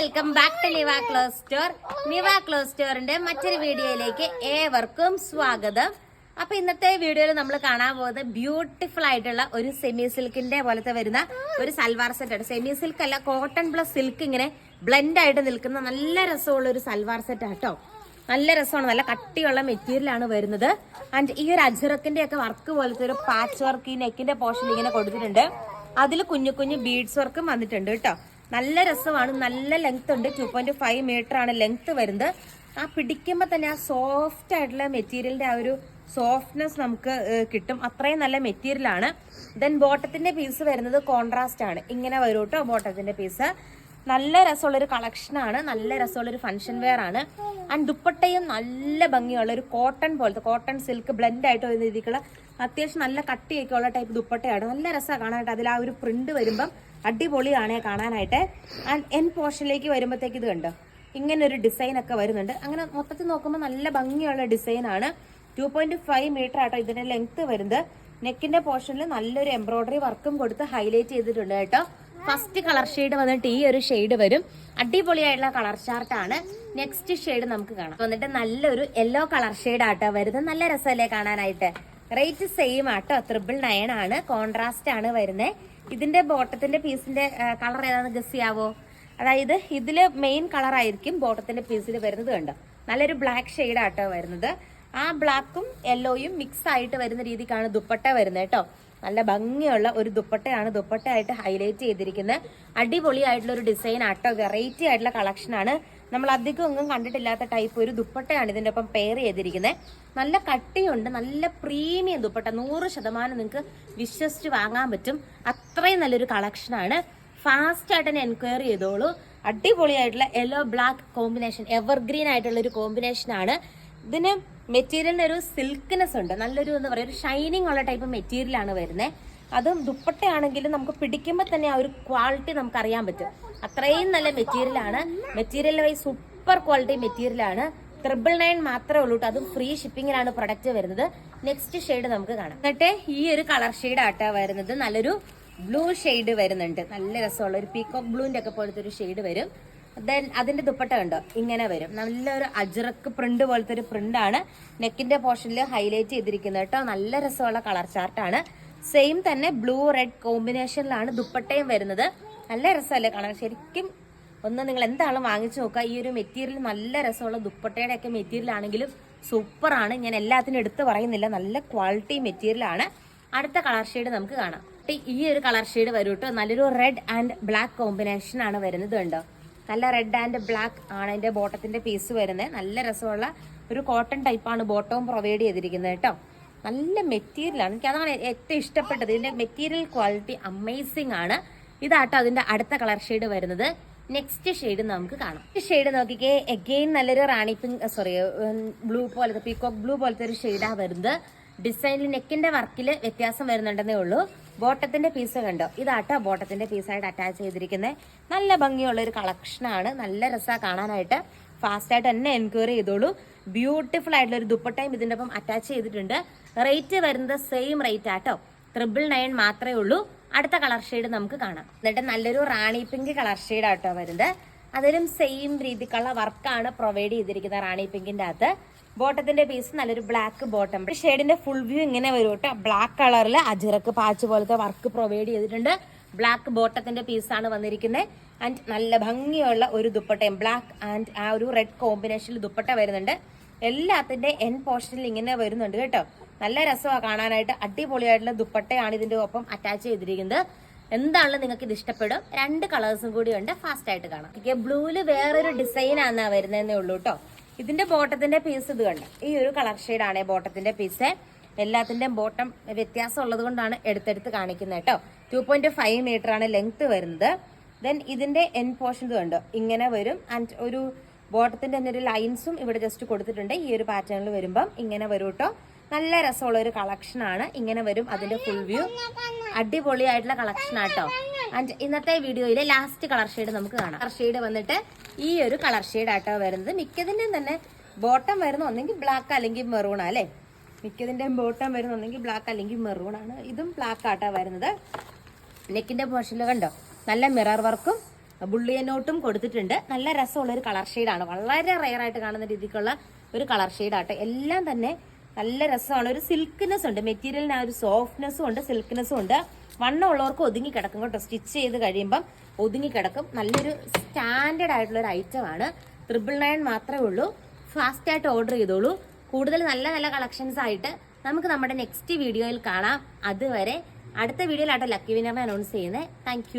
Welcome back to Liva close store Niva close സ്റ്റോറിന്റെ മറ്റൊരു വീഡിയോയിലേക്ക് ഏവർക്കും സ്വാഗതം. അപ്പൊ ഇന്നത്തെ വീഡിയോയിൽ നമ്മൾ കാണാൻ പോകുന്നത് ബ്യൂട്ടിഫുൾ ആയിട്ടുള്ള ഒരു സെമി സിൽക്കിന്റെ പോലത്തെ വരുന്ന ഒരു സൽവാർ സെറ്റ് ആണ്. സെമി സിൽക്ക് അല്ല കോട്ടൺ പ്ലസ് സിൽക്ക് ഇങ്ങനെ ബ്ലെൻഡ് ആയിട്ട് നിൽക്കുന്ന നല്ല രസമുള്ള ഒരു സൽവാർ സെറ്റ് ആട്ടോ നല്ല രസമാണ് നല്ല കട്ടിയുള്ള മെറ്റീരിയലാണ് വരുന്നത്. ആൻഡ് ഈ ഒരു അജറക്കിന്റെ ഒക്കെ വർക്ക് പോലത്തെ ഒരു പാച്ച് വർക്ക് ഈ നെക്കിന്റെ പോർഷൻ ഇങ്ങനെ കൊടുത്തിട്ടുണ്ട്. അതിൽ കുഞ്ഞു കുഞ്ഞു ബീഡ്സ് വർക്കും വന്നിട്ടുണ്ട് കേട്ടോ നല്ല രസമാണ്. നല്ല ലെങ്ത് ഉണ്ട്. ടു പോയിന്റ് ഫൈവ് മീറ്റർ ആണ് ലെങ്ത് വരുന്നത്. ആ പിടിക്കുമ്പോൾ തന്നെ ആ സോഫ്റ്റ് ആയിട്ടുള്ള മെറ്റീരിയലിന്റെ ആ ഒരു സോഫ്റ്റ്നെസ് നമുക്ക് കിട്ടും. അത്രയും നല്ല മെറ്റീരിയൽ ആണ്. ദെൻ ബോട്ടത്തിന്റെ പീസ് വരുന്നത് കോൺട്രാസ്റ്റ് ആണ്. ഇങ്ങനെ വരും കേട്ടോ ബോട്ടത്തിന്റെ പീസ് നല്ല രസമുള്ളൊരു കളക്ഷനാണ് നല്ല രസമുള്ളൊരു ഫംഗ്ഷൻ വെയർ ആണ്. ആൻഡ് ദുപ്പട്ടയും നല്ല ഭംഗിയുള്ള ഒരു കോട്ടൺ പോലത്തെ കോട്ടൺ സിൽക്ക് ബ്ലെൻഡ് ആയിട്ട് വരുന്ന രീതിക്കുള്ള അത്യാവശ്യം നല്ല കട്ടിയൊക്കെ ഉള്ള ടൈപ്പ് ദുപ്പട്ടയാണ്. നല്ല രസമാണ് കാണാനായിട്ട്. അതിൽ ആ ഒരു പ്രിന്റ് വരുമ്പം അടിപൊളിയാണ് കാണാനായിട്ട്. ആൻഡ് എൻ പോർഷനിലേക്ക് വരുമ്പോഴത്തേക്ക് ഇത് കണ്ടോ? ഇങ്ങനെ ഒരു ഡിസൈൻ ഒക്കെ വരുന്നുണ്ട്. അങ്ങനെ മൊത്തത്തിൽ നോക്കുമ്പോൾ നല്ല ഭംഗിയുള്ള ഡിസൈനാണ് ടു പോയിന്റ് ഫൈവ് മീറ്റർ ആട്ടോ ഇതിന്റെ ലെങ്ത് വരുന്നത്. നെക്കിന്റെ പോർഷനിൽ നല്ലൊരു എംബ്രോയിഡറി വർക്കും കൊടുത്ത് ഹൈലൈറ്റ് ചെയ്തിട്ടുണ്ട് കേട്ടോ. ഫസ്റ്റ് കളർ ഷെയ്ഡ് വന്നിട്ട് ഈ ഒരു ഷെയ്ഡ് വരും. അടിപൊളിയായിട്ടുള്ള കളർ ചാർട്ടാണ് നെക്സ്റ്റ് ഷെയ്ഡ് നമുക്ക് കാണാം. വന്നിട്ട് നല്ലൊരു യെല്ലോ കളർ ഷെയ്ഡ് ആട്ടോ വരുന്നത്. നല്ല രസമല്ലേ കാണാനായിട്ട്. റേറ്റ് സെയിം ആട്ടോ. ത്രിബിൾ നയൻ ആണ്. കോൺട്രാസ്റ്റ് ആണ് വരുന്നത്. ഇതിന്റെ ബോട്ടത്തിന്റെ പീസിന്റെ കളർ ഏതാണെന്ന് ഗസ് ചെയ്യാവോ അതായത് ഇതിൽ മെയിൻ കളർ ആയിരിക്കും ബോട്ടത്തിന്റെ പീസിൽ വരുന്നത് കണ്ടോ? നല്ലൊരു ബ്ലാക്ക് ഷെയ്ഡ് ആട്ടോ വരുന്നത്. ആ ബ്ലാക്കും യെല്ലോയും മിക്സ് ആയിട്ട് വരുന്ന രീതിക്കാണ് ദുപ്പട്ട വരുന്നത് കേട്ടോ. നല്ല ഭംഗിയുള്ള ഒരു ദുപ്പട്ടയാണ്. ദുപ്പട്ടയായിട്ട് ഹൈലൈറ്റ് ചെയ്തിരിക്കുന്നത് അടിപൊളിയായിട്ടുള്ള ഒരു ഡിസൈൻ ആട്ടോ. വെറൈറ്റി ആയിട്ടുള്ള കളക്ഷനാണ് നമ്മൾ അധികം ഒന്നും കണ്ടിട്ടില്ലാത്ത ടൈപ്പ് ഒരു ദുപ്പട്ടയാണ് ഇതിന്റെ ഒപ്പം പെയർ ചെയ്തിരിക്കുന്നത് നല്ല കട്ടിയുണ്ട്. നല്ല പ്രീമിയം ദുപ്പട്ട. നൂറ് ശതമാനം നിങ്ങൾക്ക് വിശ്വസിച്ച് വാങ്ങാൻ പറ്റും. അത്രയും നല്ലൊരു കളക്ഷനാണ് ഫാസ്റ്റ് ആയിട്ട് തന്നെ എൻക്വയറി ചെയ്തോളൂ. അടിപൊളിയായിട്ടുള്ള യെല്ലോ ബ്ലാക്ക് കോമ്പിനേഷൻ എവർഗ്രീൻ ആയിട്ടുള്ള ഒരു കോമ്പിനേഷൻ ആണ്. ഇതിന് മെറ്റീരിയലിന് ഒരു സിൽക്കിനെസ് ഉണ്ട്. നല്ലൊരു എന്ന് പറയുക ഒരു ഷൈനിങ് ഉള്ള ടൈപ്പ് മെറ്റീരിയൽ ആണ് വരുന്നത് അതും ദുപ്പട്ടയാണെങ്കിലും നമുക്ക് പിടിക്കുമ്പോൾ തന്നെ ആ ഒരു ക്വാളിറ്റി നമുക്ക് അറിയാൻ പറ്റും. അത്രയും നല്ല മെറ്റീരിയൽ ആണ്. Material wise super quality material ആണ്. ട്രിപ്പിൾ നയൻ മാത്രമേ ഉള്ളൂ അതും ഫ്രീ ഷിപ്പിങ്ങിലാണ് പ്രൊഡക്റ്റ് വരുന്നത്. നെക്സ്റ്റ് ഷെയ്ഡ് നമുക്ക് കാണാം. എന്നിട്ട് ഈ ഒരു കളർ ഷെയ്ഡ് ആട്ടാ വരുന്നത്. നല്ലൊരു ബ്ലൂ ഷെയ്ഡ് വരുന്നുണ്ട്. നല്ല രസമുള്ള ഒരു പീക്കോക്ക് ബ്ലൂവിന്റെ ഒക്കെ പോലത്തെ ഒരു ഷെയ്ഡ് വരും. ദെൻ അതിന്റെ ദുപ്പട്ട കണ്ടോ? ഇങ്ങനെ വരും. നല്ലൊരു അജ്രക്ക് പ്രിന്റ് പോലത്തെ ഒരു ആണ്. നെക്കിന്റെ പോർഷനിൽ ഹൈലൈറ്റ് ചെയ്തിരിക്കുന്നത് കേട്ടോ. നല്ല രസമുള്ള കളർ ചാർട്ടാണ് സെയിം തന്നെ ബ്ലൂ റെഡ് കോമ്പിനേഷനിലാണ് ദുപ്പട്ടയും വരുന്നത്. നല്ല രസമല്ലേ കാണാൻ? ശരിക്കും ഒന്ന് നിങ്ങൾ എന്താണോ വാങ്ങിച്ചു നോക്കുക. ഈ ഒരു മെറ്റീരിയൽ നല്ല രസമുള്ള ദുപ്പട്ടയുടെ ഒക്കെ മെറ്റീരിയൽ ആണെങ്കിലും സൂപ്പർ ആണ്. ഞാൻ എല്ലാത്തിനും എടുത്ത് പറയുന്നില്ല. നല്ല ക്വാളിറ്റി മെറ്റീരിയൽ ആണ്. അടുത്ത കളർ ഷെയ്ഡ് നമുക്ക് കാണാം. ഈ ഒരു കളർ ഷെയ്ഡ് വരും കേട്ടോ. നല്ലൊരു റെഡ് ആൻഡ് ബ്ലാക്ക് കോമ്പിനേഷൻ ആണ് വരുന്നത് കണ്ടോ? നല്ല റെഡ് ആൻഡ് ബ്ലാക്ക് ആണ് അതിന്റെ ബോട്ടത്തിന്റെ പീസ് വരുന്നത് നല്ല രസമുള്ള ഒരു കോട്ടൺ ടൈപ്പാണ് ബോട്ടവും പ്രൊവൈഡ് ചെയ്തിരിക്കുന്നത് കേട്ടോ. നല്ല മെറ്റീരിയലാണ് എനിക്ക് അതാണ് ഏറ്റവും ഇഷ്ടപ്പെട്ടത്. ഇതിന്റെ മെറ്റീരിയൽ ക്വാളിറ്റി അമേസിംഗ് ആണ്. ഇതാട്ടോ അതിന്റെ അടുത്ത കളർ ഷെയ്ഡ് വരുന്നത്. നെക്സ്റ്റ് ഷെയ്ഡ് നമുക്ക് കാണാം. ഈ ഷെയ്ഡ് നോക്കിക്കേ. എഗെയിൻ നല്ലൊരു റാണി പിങ്ക് സോറി ബ്ലൂ പോലത്തെ പീക്കോക്ക് ബ്ലൂ പോലത്തെ ഒരു ഷെയ്ഡാണ് വരുന്നത്. ഡിസൈനിൽ നെക്കിന്റെ വർക്കിൽ വ്യത്യാസം വരുന്നുണ്ടെന്നേ ഉള്ളൂ. ബോട്ടത്തിന്റെ പീസ് കണ്ടോ? ഇതാട്ടോ ബോട്ടത്തിന്റെ പീസായിട്ട് അറ്റാച്ച് ചെയ്തിരിക്കുന്നത് നല്ല ഭംഗിയുള്ള ഒരു കളക്ഷനാണ് നല്ല രസമാണ് കാണാനായിട്ട്. ഫാസ്റ്റ് ആയിട്ട് തന്നെ എൻക്വയറി ചെയ്തോളൂ. ബ്യൂട്ടിഫുൾ ആയിട്ടുള്ള ഒരു ദുപ്പട്ടയും ഇതിന്റെ ഒപ്പം അറ്റാച്ച് ചെയ്തിട്ടുണ്ട്. റേറ്റ് വരുന്നത് സെയിം റേറ്റ് ആട്ടോ. ട്രിപ്പിൾ നയൻ മാത്രമേ ഉള്ളൂ. അടുത്ത കളർ ഷെയ്ഡ് നമുക്ക് കാണാം. എന്നിട്ട് നല്ലൊരു റാണി പിങ്ക് കളർ ഷെയ്ഡ് ആട്ടോ വരുന്നത്. അതിലും സെയിം രീതിക്കുള്ള വർക്കാണ് പ്രൊവൈഡ് ചെയ്തിരിക്കുന്നത് റാണി പിങ്കിന്റെ അകത്ത്. ബോട്ടത്തിന്റെ പീസ് നല്ലൊരു ബ്ലാക്ക് ബോട്ടം ഷെയ്ഡിന്റെ ഫുൾ വ്യൂ ഇങ്ങനെ വരും കേട്ടോ ബ്ലാക്ക് കളറിൽ അജിറക്ക് പാച്ച് പോലത്തെ വർക്ക് പ്രൊവൈഡ് ചെയ്തിട്ടുണ്ട്. ബ്ലാക്ക് ബോട്ടത്തിന്റെ പീസാണ് വന്നിരിക്കുന്നത് ആൻഡ് നല്ല ഭംഗിയുള്ള ഒരു ദുപ്പട്ടയും. ബ്ലാക്ക് ആൻഡ് ആ ഒരു റെഡ് കോമ്പിനേഷനിൽ ദുപ്പട്ട വരുന്നുണ്ട്. എല്ലാത്തിന്റെ എൻ പോർഷനിൽ ഇങ്ങനെ വരുന്നുണ്ട് കേട്ടോ. നല്ല രസമാണ് കാണാനായിട്ട്. അടിപൊളിയായിട്ടുള്ള ദുപ്പട്ടയാണ് ഇതിന്റെ ഒപ്പം അറ്റാച്ച് ചെയ്തിരിക്കുന്നത്. എന്താണെങ്കിലും നിങ്ങൾക്ക് ഇത് ഇഷ്ടപ്പെടും? രണ്ട് കളേഴ്സും കൂടി ഉണ്ട്. ഫാസ്റ്റ് ആയിട്ട് കാണാം. ഓക്കെ ബ്ലൂൽ വേറൊരു ഡിസൈൻ ആണ് വരുന്നതെന്നേ ഉള്ളൂ കേട്ടോ ഇതിന്റെ ബോട്ടത്തിന്റെ പീസ് ഇത് കണ്ട്? ഈ ഒരു കളർ ഷെയ്ഡാണ് ബോട്ടത്തിന്റെ പീസ് എല്ലാത്തിന്റെയും ബോട്ടം വ്യത്യാസം ഉള്ളത് കൊണ്ടാണ് എടുത്തെടുത്ത് കാണിക്കുന്നത് കേട്ടോ ടു പോയിന്റ് ഫൈവ് മീറ്റർ ആണ് ലെങ്ത് വരുന്നത്. ദെൻ ഇതിന്റെ എൻ പോർഷൻ കണ്ടോ? ഇങ്ങനെ വരും. ആൻഡ് ഒരു ബോട്ടത്തിന്റെ തന്നെ ഒരു ലൈൻസും ഇവിടെ ജസ്റ്റ് കൊടുത്തിട്ടുണ്ട്. ഈ ഒരു പാറ്റേണിൽ വരുമ്പം ഇങ്ങനെ വരും കേട്ടോ നല്ല രസമുള്ള ഒരു കളക്ഷൻ ആണ്. ഇങ്ങനെ വരും അതിന്റെ ഫുൾ വ്യൂ അടിപൊളിയായിട്ടുള്ള കളക്ഷൻ ആട്ടോ. ഇന്നത്തെ വീഡിയോയിലെ ലാസ്റ്റ് കളർ ഷെയ്ഡ് നമുക്ക് കാണാം. കളർ ഷെയ്ഡ് വന്നിട്ട് ഈ ഒരു കളർ ഷെയ്ഡ് ആട്ടോ വരുന്നത്. മിക്കതിന്റെയും തന്നെ ബോട്ടം വരുന്ന ഒന്നെങ്കിൽ ബ്ലാക്ക് അല്ലെങ്കിൽ മെറൂൺ അല്ലേ? മിക്കതിന്റെയും ബോട്ടം വരുന്ന ഒന്നെങ്കിൽ ബ്ലാക്ക് അല്ലെങ്കിൽ മെറൂൺ ആണ്. ഇതും ബ്ലാക്ക് ആട്ടോ വരുന്നത്. നെക്കിന്റെ പോർഷനിൽ കണ്ടോ? നല്ല മിറർ വർക്കും ബുള്ളിയനോട്ടും കൊടുത്തിട്ടുണ്ട്. നല്ല രസമുള്ള ഒരു കളർ ഷെയ്ഡാണ് വളരെ റെയർ ആയിട്ട് കാണുന്ന രീതിക്കുള്ള ഒരു കളർ ഷെയ്ഡാട്ടെ എല്ലാം തന്നെ നല്ല രസമാണ്. ഒരു സിൽക്ക്നെസ് ഉണ്ട്. മെറ്റീരിയലിന് ആ ഒരു സോഫ്റ്റ്നെസ്സും ഉണ്ട് സിൽക്ക്നെസ്സും ഉണ്ട്. വണ്ണം ഉള്ളവർക്ക് ഒതുങ്ങി കിടക്കും കേട്ടോ. സ്റ്റിച്ച് ചെയ്ത് കഴിയുമ്പം ഒതുങ്ങി കിടക്കും. നല്ലൊരു സ്റ്റാൻഡേർഡ് ആയിട്ടുള്ള ഒരു ഐറ്റം ആണ്. ട്രിപ്പിൾ നയൻ മാത്രമേ ഉള്ളൂ. ഫാസ്റ്റ് ആയിട്ട് ഓർഡർ ചെയ്തോളൂ. കൂടുതൽ നല്ല നല്ല കളക്ഷൻസ് ആയിട്ട് നമുക്ക് നമ്മുടെ നെക്സ്റ്റ് വീഡിയോയിൽ കാണാം. അതുവരെ അടുത്ത വീഡിയോയിലാട്ടോ ലക്കി വിനറിനെ അനൗൺസ് ചെയ്യുന്നത് താങ്ക്